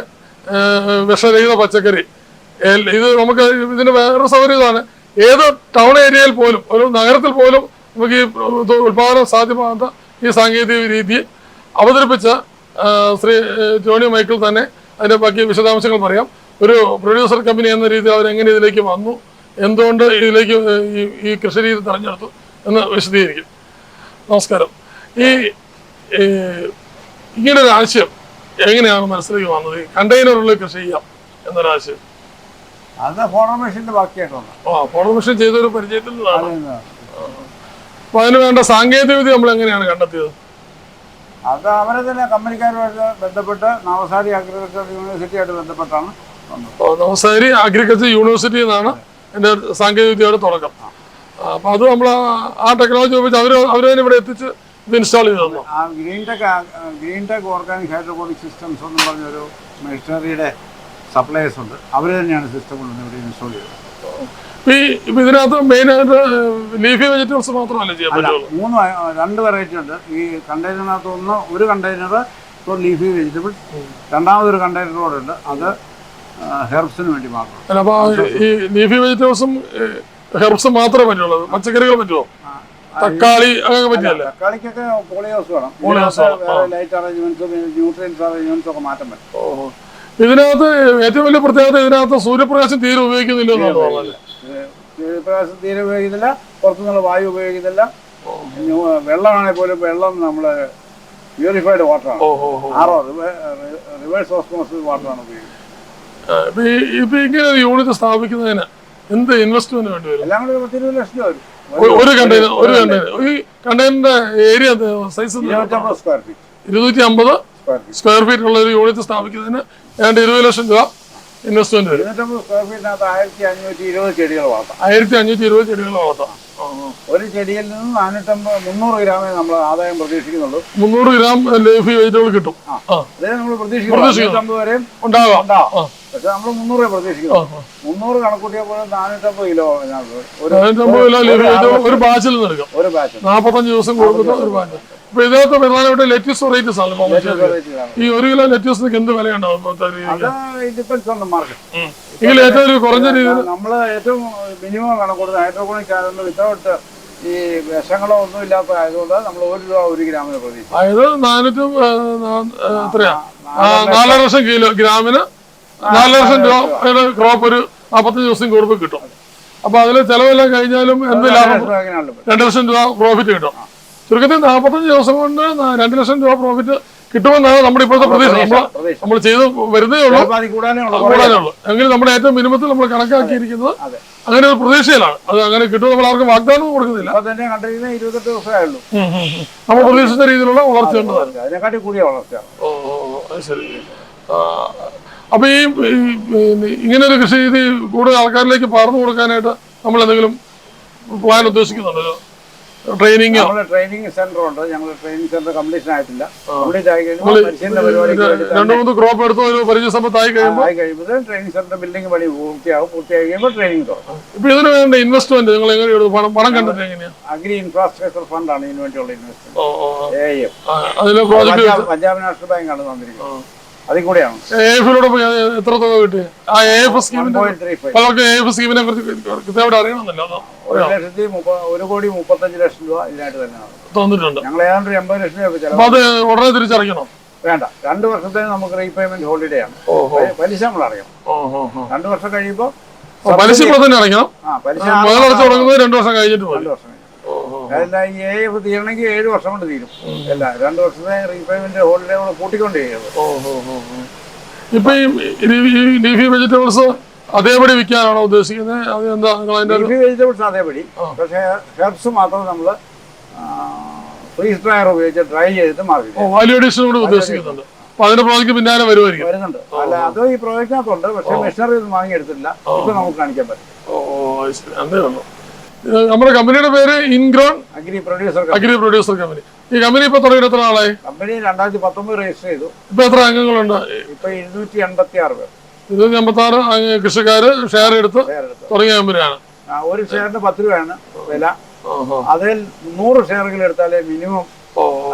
വിഷരഹിത പച്ചക്കറി ഇത് നമുക്ക് ഇതിന് വേറൊരു സൗകര്യം ഇതാണ്. ഏത് ടൗൺ ഏരിയയിൽ പോലും ഒരു നഗരത്തിൽ പോലും നമുക്ക് ഈ ഉൽപാദനം സാധ്യമാകുന്ന ഈ സാങ്കേതിക രീതി അവതരിപ്പിച്ച ശ്രീ ജോണി മൈക്കിൾ തന്നെ അതിന്റെ ബാക്കി വിശദാംശങ്ങൾ പറയാം. ഒരു പ്രൊഡ്യൂസർ കമ്പനി എന്ന രീതിയിൽ അവർ എങ്ങനെ ഇതിലേക്ക് വന്നു? എന്തുകൊണ്ട് ഇതിലേക്ക് ഈ കൃഷി രീതി തെരഞ്ഞെടുത്തു എന്ന് വിശദീകരിക്കും. നമസ്കാരം. ഈ ഇങ്ങനെ ഒരു ആശയം എങ്ങനെയാണ് മനസ്സിലേക്ക് വന്നത്? കണ്ടെയ്നറുള്ളിൽ കൃഷി ചെയ്യാം എന്നൊരാശയം. അത് ഫോണോ മെഷീന്റെ ബാക്കിയായിട്ടുണ്ട് ആ ഫോട്ടോ മെഷീൻ ചെയ്തൊരു പരിചയത്തിൽ നിന്നാണ്. അപ്പൊ അതിന് വേണ്ട സാങ്കേതിക വിദ്യ നമ്മൾ എങ്ങനെയാണ് കണ്ടെത്തിയത്? അത് അവരെ തന്നെ കമ്പനിക്കാരുമായിട്ട് ബന്ധപ്പെട്ട് നവസാരി അഗ്രികൾച്ചർ യൂണിവേഴ്സിറ്റിയായിട്ട് ബന്ധപ്പെട്ടാണ് നവസാരി അഗ്രികൾച്ചർ യൂണിവേഴ്സിറ്റി എന്നാണ് എന്റെ സാങ്കേതിക വിദ്യയുടെ തുടക്കം. അപ്പൊ അത് നമ്മൾ ആ ടെക്നോളജി ഉപയോഗിച്ച് അവർ അവർ തന്നെ ഇവിടെ എത്തിച്ച് ഇത് ഇൻസ്റ്റാൾ ചെയ്ത് തന്നു. ആ green tech green tech organic hydroponic systems എന്ന് പറഞ്ഞൊരു മെഷീനറിയുടെ സപ്ലയേഴ്സ് ഉണ്ട്. അവർ തന്നെയാണ് സിസ്റ്റം ഇവിടെ ഇൻസ്റ്റാൾ ചെയ്തത്. ഇപ്പൊ ഇതിനകത്ത് മെയിനായിട്ട് ലീഫി വെജിറ്റബിൾസ് മാത്രമല്ല ചെയ്യാൻ പറ്റുള്ളൂ? മൂന്ന് രണ്ട് വെറൈറ്റി ഉണ്ട്. ഈ കണ്ടെയ്നറിനകത്ത് ഒന്ന് ഒരു കണ്ടെയ്നർ ഇപ്പോൾ ലീഫി വെജിറ്റബിൾസ് രണ്ടാമതൊരു കണ്ടെയ്നർ കൂടെ ഉണ്ട്. അത് ഹെർബ്സിന് വേണ്ടി മാത്രം. അപ്പോൾ അപ്പൊ ഈ ലീഫി വെജിറ്റബിൾസും ഹെർബ്സും മാത്രമേ പറ്റുള്ളൂ. പച്ചക്കറികൾ പറ്റുമോ? തക്കാളി അങ്ങനെ പറ്റില്ല? തക്കാളിക്കൊക്കെ പോളിയോസ് വേണം. പോളിയോസ് ലൈറ്റ് അറേഞ്ച്മെന്റ്സും ന്യൂട്രിയൻസ് അറേഞ്ച്മെന്റ്സും ഒക്കെ മാറ്റം വരും. ഓഹോ. ഇതിനകത്ത് ഏറ്റവും വലിയ പ്രത്യേകത ഇതിനകത്ത് സൂര്യപ്രകാശം തീരെ ഉപയോഗിക്കുന്നില്ല എന്നുള്ളതല്ലേ സൂര്യപ്രകാശം തീരെ ഉപയോഗിക്കുന്നില്ല. പുറത്തുനിന്നുള്ള വായു ഉപയോഗിക്കുന്നില്ല. വെള്ളമാണെങ്കിൽ പോലും വെള്ളം നമ്മൾ പ്യൂരിഫൈഡ് വാട്ടറാണ് ആറോ റിവേഴ്സ് ഓസ്മോസിസ് വാട്ടറാണ് ഉപയോഗിക്കുന്നത്. ഇപ്പൊ ഈ ഇങ്ങനെ ഒരു യൂണിറ്റ് സ്ഥാപിക്കുന്നതിന് എന്ത് ഇൻവെസ്റ്റ്മെന്റ് വേണ്ടി വരും? എല്ലാം കൂടി പത്ത് ഇരുപത് ലക്ഷം രൂപ വരും. ഒരു- കണ്ടെയ്നർ ഒരു കണ്ടെയ്നർ ഈ കണ്ടെയ്നറിന്റെ ഏരിയ സൈസ് ഇരുന്നൂറ്റി അമ്പത് സ്ക്വയർ ഫീറ്റ് ഉള്ള ഒരു യൂണിറ്റ് സ്ഥാപിക്കുന്നതിന് ഏതാണ്ട് ഇരുപത് ലക്ഷം രൂപ. ഇൻവെസ്റ്റ്മെന്റ് വരും. ഇരുന്നൂറ്റമ്പത് സ്ക്വയർ ഫീറ്റിനകത്ത് ആയിരത്തി അഞ്ഞൂറ്റി ഇരുപത് ചെടികൾ വളർത്താം. ആയിരത്തി അഞ്ഞൂറ്റി ഇരുപത് ചെടികൾ വളർത്താം. ആ, ആ. ഒരു ചെടിയിൽ നിന്ന് നാനൂറ്റമ്പത് മുന്നൂറ് ഗ്രാമേ നമ്മൾ ആദായം പ്രതീക്ഷിക്കുന്നുള്ളൂ. മുന്നൂറ് ഗ്രാം ലൈഫ് വെയിറ്റുകൾ കിട്ടും. ആ. ആ. അതേ നമ്മൾ പ്രതീക്ഷിക്കുന്നു. പ്രതീക്ഷിക്കുന്നു. നാനൂറ്റമ്പത് വരെയും ഉണ്ടാകാം ഉണ്ടാവും. ആ. പക്ഷെ നമ്മൾ മുന്നൂറ് ആ, പ്രതീക്ഷിക്കുന്നു ആ. മുന്നൂറ് പോലെ നാനൂറ്റമ്പത് കിലോ അതിനകത്ത് ഒരു കിലോ ലീഫി ഒരു ബാച്ചിൽ നിന്ന് എടുക്കാം. ഒരു ബാച്ച് നാൽപ്പത്തഞ്ച് ദിവസം കൊടുക്കുന്ന ഒരു ബാച്ച് ഇപ്പൊ ഇതിനകത്ത് പ്രധാനമായിട്ട് ലെറ്റീസ് വെറൈറ്റീസ് ആണ്. ഈ ഒരു കിലോ ലെറ്റീസിന് എന്ത് വിലയുണ്ടാവും ഇതിൽ ഏറ്റവും ഒരു കുറഞ്ഞ രീതിയിൽ നമ്മൾ ഏറ്റവും മിനിമം കണക്കൂടുന്നത് ഹൈഡ്രോപോണിക് ആയതുകൊണ്ട് വിത്തൗട്ട് ഈ വിഷങ്ങളോ ഒന്നും ഇല്ലാത്ത ആയതുകൊണ്ട് നമ്മൾ ഒരു രൂപ ഒരു ഗ്രാമിന് പ്രതീക്ഷിക്കും. അതായത് നാനൂറ്റും എത്രയാ? ലക്ഷം. കിലോ ഗ്രാമിന് നാല് ലക്ഷം രൂപയുടെ ക്രോപ്പ് ഒരു നാൽപ്പത്തഞ്ച് ദിവസം കൂടുമ്പോൾ കിട്ടും. അപ്പൊ അതിൽ ചെലവെല്ലാം കഴിഞ്ഞാലും എന്ത് ലാഭം? രണ്ട് ലക്ഷം രൂപ പ്രോഫിറ്റ് കിട്ടും. ചുരുക്കത്തിൽ നാൽപ്പത്തഞ്ച് ദിവസം കൊണ്ട് രണ്ടു ലക്ഷം രൂപ പ്രോഫിറ്റ് കിട്ടുമെന്നാണ് നമ്മുടെ ഇപ്പോഴത്തെ പ്രതീക്ഷ. നമ്മൾ നമ്മൾ ചെയ്ത് വരുന്നേ ഉള്ളൂ. കൂടാനേ ഉള്ളൂ എങ്കിലും നമ്മുടെ ഏറ്റവും മിനിമത്തിൽ നമ്മൾ കണക്കാക്കിയിരിക്കുന്നത് അങ്ങനെ ഒരു പ്രതീക്ഷയിലാണ്. അത് അങ്ങനെ കിട്ടും നമ്മൾ ആർക്കും വാഗ്ദാനം കൊടുക്കുന്നില്ല. നമ്മൾ പ്രതീക്ഷിച്ച രീതിയിലുള്ള വളർച്ച ശരി. അപ്പൊ ഈ ഈ, ഇങ്ങനെ ഒരു കൃഷി രീതി കൂടുതൽ ആൾക്കാരിലേക്ക് പറഞ്ഞു കൊടുക്കാനായിട്ട് നമ്മൾ എന്തെങ്കിലും പ്ലാൻ ഉദ്ദേശിക്കുന്നുണ്ടല്ലോ ട്രെയിനിങ്ങോ നമ്മുടെ ട്രെയിനിങ് സെന്റർ ഉണ്ട്. ഞങ്ങൾ ട്രെയിനിങ് സെന്റർ കംപ്ലീഷൻ ആയിട്ടില്ല. കംപ്ലീറ്റ് ആയി കഴിഞ്ഞാൽ രണ്ടു മൂന്ന് ക്രോപ്പ് എടുത്ത് പരിചയസമ്പത്തായി കഴിയുമ്പോൾ ആയി കഴിയുമ്പോൾ ട്രെയിനിങ് സെന്റർ ബിൽഡിംഗ് പണി പൂർത്തിയാകും പൂർത്തിയായി കഴിയുമ്പോൾ ട്രെയിനിങ് തുടങ്ങും. ഇപ്പൊ ഇതിന് വേണ്ട ഇൻവെസ്റ്റ്മെന്റ് നിങ്ങൾ എങ്ങനെയാണ് പണം പണം കണ്ടിട്ട് എങ്ങനെയാ? അഗ്രി ഇൻഫ്രാസ്ട്രക്ചർ ഫണ്ടാണ് ഇതിനു വേണ്ടിയുള്ള ഇൻവെസ്റ്റ്മെന്റ് അതിലെ പ്രോജക്ട് പഞ്ചാബ് നാഷണൽ ബാങ്ക് ആണ് തന്നിരിക്കുന്നത് അതിൽ കൂടെയാണ്. എ എഫിലൂടെ പോയി അത് എത്ര തുക കിട്ടി? ആ എ എഫ് പലർക്ക് എ എഫ് സ്കീമിനെ കുറിച്ച് കൃത്യമായിട്ട് അറിയണമെന്നില്ല അതോ? ഒരു ലക്ഷത്തി ഒരു കോടി മുപ്പത്തഞ്ച് ലക്ഷം രൂപ ഇതിനായിട്ട് തന്നെയാണ്. തന്നിട്ടുണ്ട്. ഞങ്ങൾ ഏതാണ്ട് ഒരു എൺപത് ലക്ഷം രൂപ അപ്പൊ ചിലവ് അത് ഉടനെ തിരിച്ചറിയണം വേണ്ട. രണ്ട് വർഷത്തേന് നമുക്ക് റീപേയ്മെന്റ് ഹോളിഡേ ആണ്. പലിശ നമ്മൾ അറിയാം ഓഹോ രണ്ട് വർഷം കഴിയുമ്പോൾ പലിശ തന്നെ അടയ്ക്കണം. ആ പലിശ തുടങ്ങുന്നത് രണ്ടു വർഷം കഴിഞ്ഞിട്ട് മതി. അല്ല ഈ എഫ് തീരണമെങ്കിൽ ഏഴ് വർഷം കൊണ്ട് തീരും. അല്ല രണ്ട് വർഷത്തെ റീപേയ്മെന്റ് ഹോളിഡേ കൂടെ കൂട്ടിക്കൊണ്ട് ഇപ്പൊ ഈ ലീഫി വെജിറ്റബിൾസ് അതേപടി വിൽക്കാനാണോ ഉദ്ദേശിക്കുന്നത്? അത് എന്താ ലീഫി വെജിറ്റബിൾസ് അതേപടി. പക്ഷേ ഹെർബ്സ് മാത്രം നമ്മൾ ഫ്രീസ് ഡ്രയർ ഉപയോഗിച്ച് ഡ്രൈ ചെയ്തിട്ട് മാർക്കറ്റ് വാല്യൂ അഡീഷൻ കൂടി ഉദ്ദേശിക്കുന്നുണ്ട്. അപ്പൊ അതിന്റെ പ്രോജക്റ്റ് പിന്നാലെ വരുമായിരിക്കും. വരുന്നുണ്ട്. അല്ല അത് ഈ പ്രോജക്റ്റിനകത്തുണ്ട് പക്ഷേ മെഷീനറി ഒന്നും വാങ്ങിയെടുത്തില്ല ഇപ്പൊ നമുക്ക് കാണിക്കാൻ പറ്റും. ഓ ഓ, നമ്മുടെ കമ്പനിയുടെ പേര് Ingrown agri producer agri producer company. ഈ കമ്പനി ഇപ്പൊ തുടങ്ങിയിട്ട് എത്ര ആളായി കമ്പനി രണ്ടായിരത്തി പത്തൊമ്പത് രജിസ്റ്റർ ചെയ്തു. ഇപ്പൊ എത്ര അംഗങ്ങളുണ്ട്? ഇപ്പൊ ഇരുന്നൂറ്റി എൺപത്തി ആറ് പേർ. ഇരുന്നൂറ്റി അമ്പത്തി ആറ് കൃഷിക്കാര് ഷെയർ എടുത്ത് തുടങ്ങിയ കമ്പനിയാണ്. ഒരു ഷെയറിന് പത്ത് രൂപയാണ് വില. അതിൽ നൂറ് ഷെയറുകൾ എടുത്താലേ മിനിമം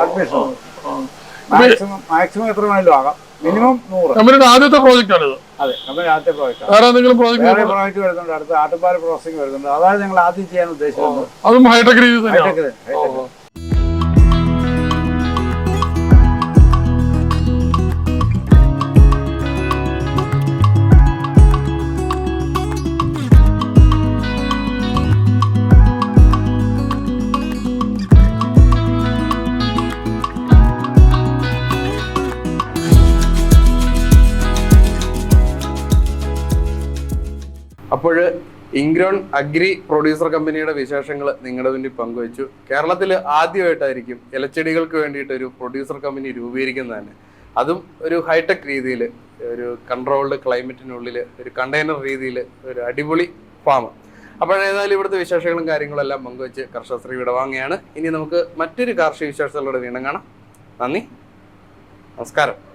അഡ്മിഷൻ. മാക്സിമം മാക്സിമം എത്ര വേണമെങ്കിലും ആകാം. മിനിമം നൂറ് കമ്പനിയുടെ ആദ്യത്തെ പ്രോജക്റ്റ് ആണിത്. അതെ നമ്മൾ ആദ്യത്തെ പ്രോജക്റ്റ് വേറെ എന്തെങ്കിലും വേറെ പ്രോജക്റ്റ് പ്രോജക്റ്റ് വരുന്നുണ്ട്. അടുത്ത ആട്ടുപാല പ്രോസസിംഗ് വരുന്നുണ്ട്. അതാണ് ഞങ്ങൾ ആദ്യം ചെയ്യാൻ ഉദ്ദേശിക്കുന്നത് അതും ഹൈടെക് രീതി തന്നെ, അപ്പോൾ ഇൻഗ്രോൺ അഗ്രി പ്രൊഡ്യൂസർ കമ്പനിയുടെ വിശേഷങ്ങൾ നിങ്ങളുടെ മുന്നിൽ പങ്കുവച്ചു. കേരളത്തിൽ ആദ്യമായിട്ടായിരിക്കും ഇലച്ചെടികൾക്ക് വേണ്ടിയിട്ട് ഒരു പ്രൊഡ്യൂസർ കമ്പനി രൂപീകരിക്കുന്നത് തന്നെ അതും ഒരു ഹൈടെക് രീതിയിൽ ഒരു കൺട്രോൾഡ് ക്ലൈമറ്റിനുള്ളിൽ ഒരു കണ്ടെയ്നർ രീതിയിൽ ഒരു അടിപൊളി ഫാം. അപ്പോഴേതായാലും ഇവിടുത്തെ വിശേഷങ്ങളും കാര്യങ്ങളും എല്ലാം പങ്കുവച്ച് കർഷകശ്രീ വിടവാങ്ങുകയാണ്. ഇനി നമുക്ക് മറ്റൊരു കാർഷിക വിശേഷങ്ങളുടെ വീണ്ടും കാണാം. നന്ദി. നമസ്കാരം.